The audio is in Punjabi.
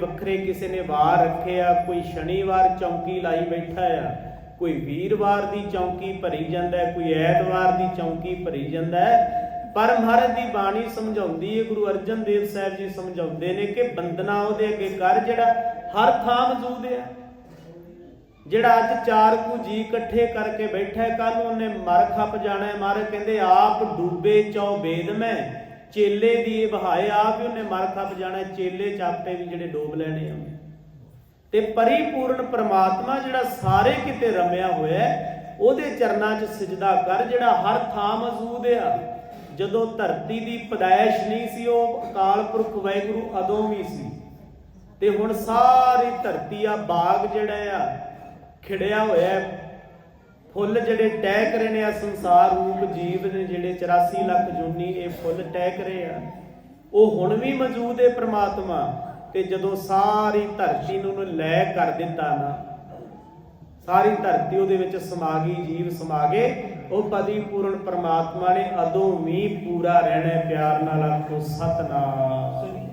ਵੱਖਰੇ ਕਿਸੇ ਨੇ ਵਾਰ ਰੱਖਿਆ ਕੋਈ ਸ਼ਨੀਵਾਰ ਚੌਂਕੀ ਲਾਈ ਬੈਠਾ ਆ, ਕੋਈ ਵੀਰਵਾਰ ਦੀ ਚੌਂਕੀ ਭਰੀ ਜਾਂਦਾ ਕੋਈ ਐਤਵਾਰ ਦੀ ਚੌਂਕੀ ਭਰੀ ਜਾਂਦਾ ਪਰ ਮਹਾਰਾਜ ਦੀ ਬਾਣੀ ਸਮਝਾਉਂਦੀ ਹੈ, ਗੁਰੂ ਅਰਜਨ ਦੇਵ ਸਾਹਿਬ ਜੀ ਸਮਝਾਉਂਦੇ ਨੇ ਕਿ ਬੰਦਨਾ ਉਹਦੇ ਅੱਗੇ ਕਰ ਜਿਹੜਾ ਹਰ ਥਾਂ ਮੌਜੂਦ ਹੈ ਜਿਹੜਾ ਅੱਜ ਚਾਰ ਕੁ ਜੀ ਇਕੱਠੇ ਕਰਕੇ ਬੈਠਾ ਕੱਲ ਉਹਨੇ ਮਰ ਖੱਪ ਜਾਣਾ ਹੈ। ਮਹਾਰਾਜ ਕਹਿੰਦੇ, ਆਪ ਡੂਬੇ ਚੌ ਵੇਦ ਮੈਂ ਚੇਲੇ ਦੀ ਇਹ ਬਹਾਏ ਆਪ ਹੀ ਉਹਨੇ ਮਰ ਖੱਪ ਜਾਣਾ, ਚੇਲੇ ਚਾਪੇ ਵੀ ਜਿਹੜੇ ਡੋਬ ਲੈਣੇ ਆ। ਤੇ ਪਰਿਪੂਰਨ ਪ੍ਰਮਾਤਮਾ ਜਿਹੜਾ ਸਾਰੇ ਕਿਤੇ ਰਮਿਆ ਹੋਇਆ ਉਹਦੇ ਚਰਨਾਂ 'ਚ ਸਜਦਾ ਕਰ ਜਿਹੜਾ ਹਰ ਥਾਂ ਮੌਜੂਦ ਆ। ਜਦੋਂ ਧਰਤੀ ਦੀ ਪਦਾਇਸ਼ ਨਹੀਂ ਸੀ, ਉਹ ਅਕਾਲ ਪੁਰਖ ਵਾਹਿਗੁਰੂ ਅਦੋਂ ਵੀ ਸੀ। ਤੇ ਹੁਣ ਸਾਰੀ ਧਰਤੀ ਆ, ਬਾਗ ਜਿਹੜਾ ਆ, ਖਿੜਿਆ ਹੋਇਆ ਫੁੱਲ ਜਿਹੜੇ ਟਹਿਕ ਰਹੇ ਨੇ ਆ ਸੰਸਾਰ ਰੂਪ ਜੀਵ ਨੇ ਜਿਹੜੇ 84 ਲੱਖ ਜੁਨੀ ਇਹ ਫੁੱਲ ਟਹਿਕ ਰਹੇ ਆ, ਉਹ ਹੁਣ ਵੀ ਮੌਜੂਦ ਹੈ ਪ੍ਰਮਾਤਮਾ ਤੇ ਜਦੋਂ ਸਾਰੀ ਧਰਤੀ ਨੂੰ ਉਹਨੇ ਲੈ ਕਰ ਦਿੱਤਾ ਨਾ, ਸਾਰੀ ਧਰਤੀ ਉਹਦੇ ਵਿੱਚ ਸਮਾ ਗਈ, ਜੀਵ ਸਮਾ ਗਏ, ਉਹ ਪੂਰਨ ਪ੍ਰਮਾਤਮਾ ਨੇ ਅਦੋਂ ਵੀ ਪੂਰਾ ਰਹਿਣਾ ਪਿਆਰ ਨਾਲ ਆਖੋ ਸਤਨਾਮ।